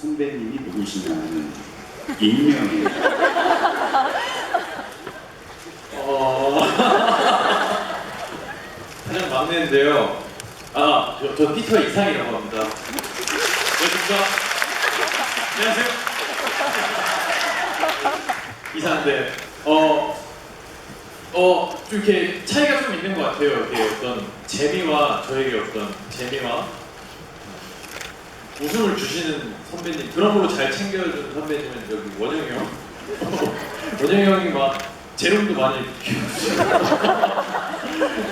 선배님이 누구시냐 하는 익명의 어... 가장 막내인데요. 아, 저, 저 피터 이상이라고 합니다. 반갑습니다. 안녕하세요. 이상한데, 어, 어, 좀 이렇게 차이가 좀 있는 것 같아요. 이렇게 어떤 재미와 저에게 어떤 재미와 웃음을 주시는 선배님, 그런 걸로 잘 챙겨주는 선배님은 여기 원영이 형. 원영이 형이 막 재롱도 많이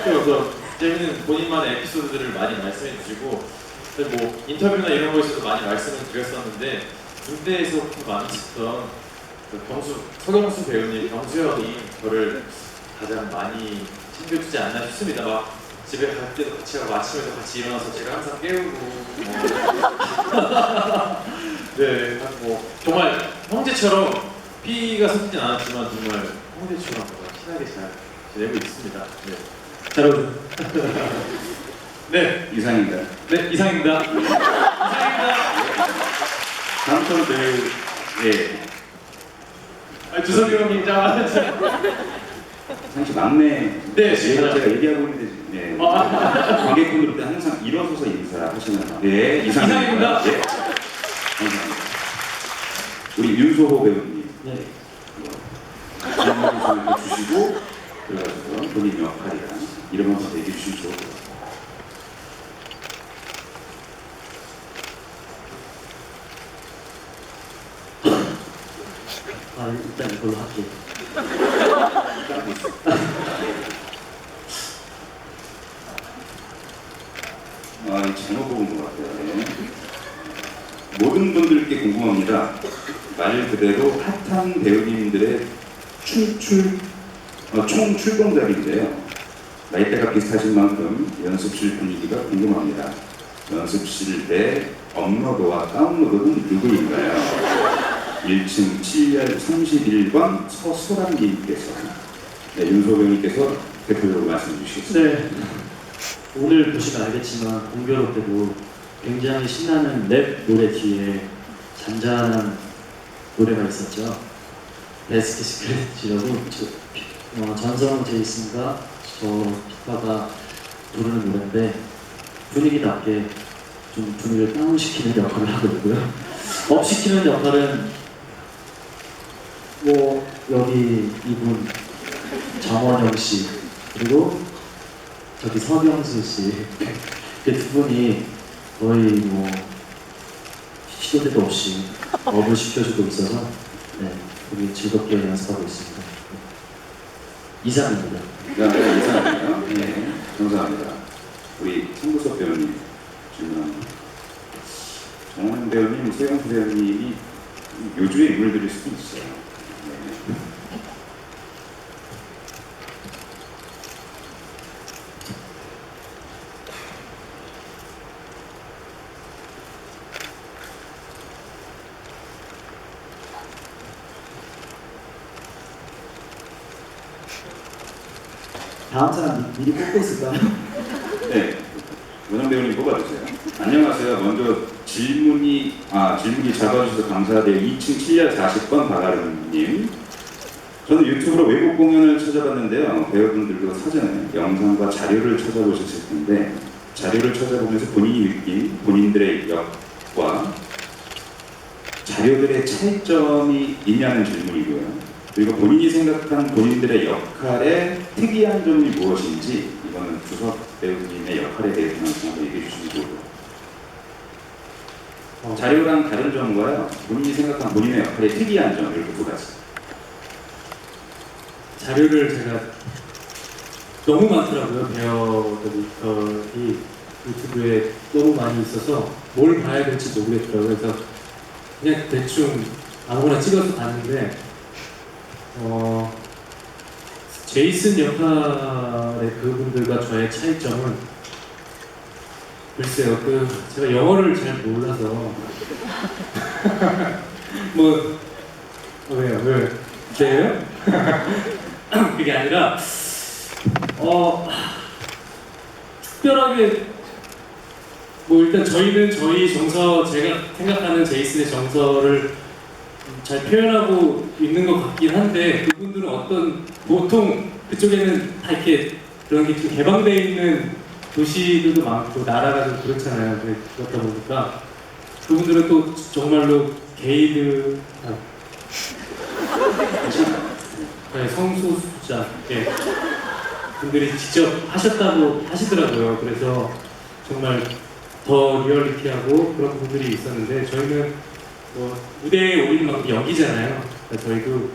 그래서 재밌는 본인만의 에피소드들을 많이 말씀해 주시고 뭐 인터뷰나 이런 거에서도 많이 말씀을 드렸었는데 군대에서 많이 찍던 그 경수 서경수 배우님 경수 형이 저를 가장 많이 챙겨주지 않나 싶습니다. 막 집에 갈 때도 같이 가고 아침에도 같이 일어나서 제가 항상 깨우고 뭐. 네, 뭐 정말 형제처럼 피가 섞이진 않았지만 정말 형제처럼 뭔가 친하게 잘 지내고 있습니다. 네. 잘 어울려. 네, 이상입니다. 네 이상입니다. 이상입니다. 다음부터 배우 예 아, 주석이 형님 자. 사실 막내 네, 제가. 제가 얘기하고 있는데 네. 아, 관객분들 때 항상 일어서서 인사하시나요? 네 이상입니다. 이상입니다. 예. 감사합니다. 우리 윤소호 배우님 네. 질문을 주시고 그래가지고 본인 역할이랑 이런 것도 얘기해 주시면 좋을 것 같아요. 아 일단 이걸로 할게요. 아, 잘못 뽑은 것 같아요. 네. 모든 분들께 궁금합니다. 말 그대로 핫한 배우님들의 출출, 어, 총 출동작인데요. 나이대가 비슷하신 만큼 연습실 분위기가 궁금합니다. 연습실 내 업로드와 다운로드는 누구인가요? 1층 7열 31번 서소란님께서 네, 윤소병님께서 대표적으로 말씀해 주시겠습니다. 네. 오늘 보시면 알겠지만 공교롭 때도 굉장히 신나는 랩 노래 뒤에 잔잔한 노래가 있었죠. 시크릿이라고 저- 어, 전성 제이슨과 저 피파가 부르는 노래인데 분위기답게 좀 분위기를 다운시키는 역할을 하고 있고요. 업시키는 역할은 뭐 여기 이분 정원영 씨 그리고 저기 서경수 씨그 두 분이 거의 뭐 시도 때도 없이 업을 시켜주고 있어서 네, 우리 즐겁게 연습하고 있습니다. 이상입니다. 네, 이상합니다. 네, 감사합니다. 우리 송구석 배우님 질문합니다. 정원 배우님, 소영 배우님이 요주의 인물들일 수도 있어요. 네. 다음 사람 미- 미리 뽑고 있을까요? 네, 원영 배우님 뽑아주세요. 안녕하세요. 먼저 질문이 아 질문이 잡아주셔서 감사하대요. 2층 7열 40번 박아름님. 저는 유튜브로 외국 공연을 찾아봤는데요. 배우분들도 사전에 영상과 자료를 찾아보셨을 텐데 자료를 찾아보면서 본인이 느낀 본인들의 역과 자료들의 차이점이 있냐는 질문이고요. 그리고 본인이 생각한 본인들의 역할의 특이한 점이 무엇인지 이거는 주석 배우님의 역할에 대해서 한번 얘기해 주시면 좋을 것 같아요. 어, 자료랑 다른 점과요. 본인이 생각한 본인의 역할의 특이한 점 이렇게 두 가지. 자료를 제가 너무 많더라고요 배어들이 어, 이 유튜브에 너무 많이 있어서 뭘 봐야 될지 모르겠더라고요 그래서 그냥 대충 아무거나 찍어서 봤는데 어, 제이슨 역할의 그분들과 저의 차이점은 글쎄요 그 제가 영어를 잘 몰라서 뭐 어, 왜요 왜 왜요? 그게 아니라 어 특별하게 뭐 일단 저희는 저희 정서 제가 생각하는 제이슨의 정서를 잘 표현하고 있는 것 같긴 한데 그분들은 어떤 보통 그쪽에는 다 이렇게 그런 게 좀 개방되어 있는 도시들도 많고 나라가 좀 그렇잖아요. 네, 그렇다 보니까 그분들은 또 정말로 게이드 아, 네, 성소수자 예. 분들이 직접 하셨다고 하시더라고요. 그래서 정말 더 리얼리티하고 그런 부분들이 있었는데 저희는 뭐 무대에 올린 만큼 연기잖아요. 그러니까 저희도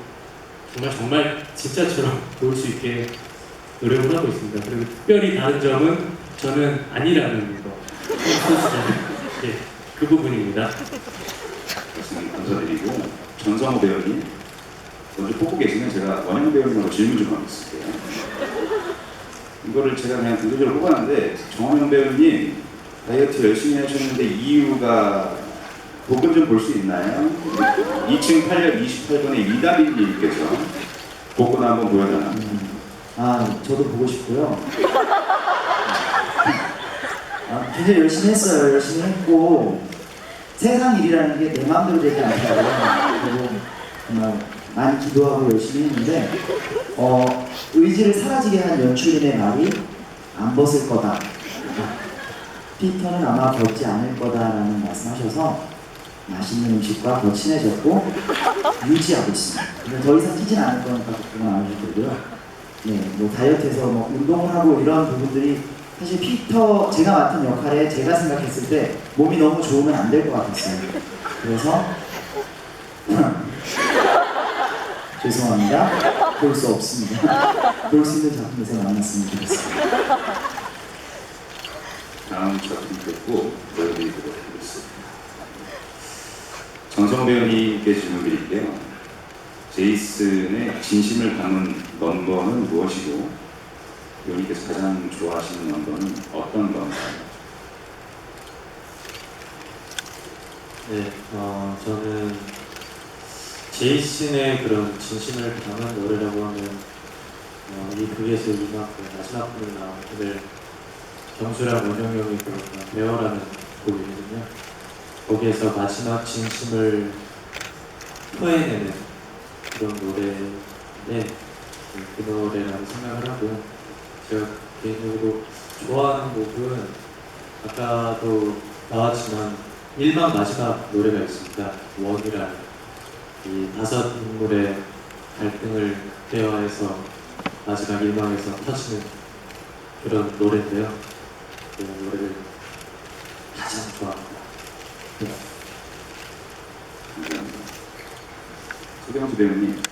정말 정말 진짜처럼 보일 수 있게 노력을 하고 있습니다. 그리고 특별히 다른 점은 저는 아니라는 거. 예, 그 부분입니다. 감사드리고 전성호 배우님 먼저 뽑고 계시면 제가 원영 배우님하고 질문 좀 하겠습니다. 이거를 제가 그냥 의도적으로 뽑았는데 정원영 배우님 다이어트 열심히 하셨는데 이유가 복근 좀 볼 수 있나요? 2층 8열 28번의 이다빈님 께서 복근 한번 보여달라. 음, 아, 저도 보고 싶고요. 아, 굉장히 열심히 했어요. 열심히 했고 세상 일이라는 게 내 마음대로 되지 않더라고요. 그리고 정말 많이 기도하고 열심히 했는데 어, 의지를 사라지게 한 연출인의 말이 안 벗을 거다. 피터는 아마 벗지 않을 거다라는 말씀하셔서 맛있는 음식과 더 친해졌고 유지하고 있습니다. 더 이상 찌진 않을 거니까 걱정 안 하셔도 되고요. 네, 뭐 다이어트에서 뭐 운동을 하고 이런 부분들이 사실 피터 제가 맡은 역할에 제가 생각했을 때 몸이 너무 좋으면 안 될 것 같았어요. 그래서 죄송합니다. 볼 수 없습니다. 볼 수 있는 작품에서 만났으면 좋겠습니다. 다음 작품 듣고 보여드리도록 하겠습니다. 정성 배우님께 질문 드릴게요. 제이슨의 진심을 담은 넘버는 무엇이고 배우님께서 가장 좋아하시는 넘버는 어떤 넘버인가요? 네, 어, 저는 제이슨의 그런 진심을 담은 노래라고 하면 어, 이 극에서 이만큼 마지막 부분 나온 오늘 경수랑 원영 형이 부르는 배어라는 곡이거든요. 거기에서 마지막 진심을 토해내는 그런 노래인데 그 노래라고 생각을 하고 제가 개인적으로 좋아하는 곡은 아까도 나왔지만 일방 마지막 노래가 있습니다. 원이라는 이 다섯 인물의 갈등을 극대화해서 마지막 일방에서 터지는 그런 노래인데요. 그 노래를 가장 좋아합니다. 감사합니다. 소경수 배우님,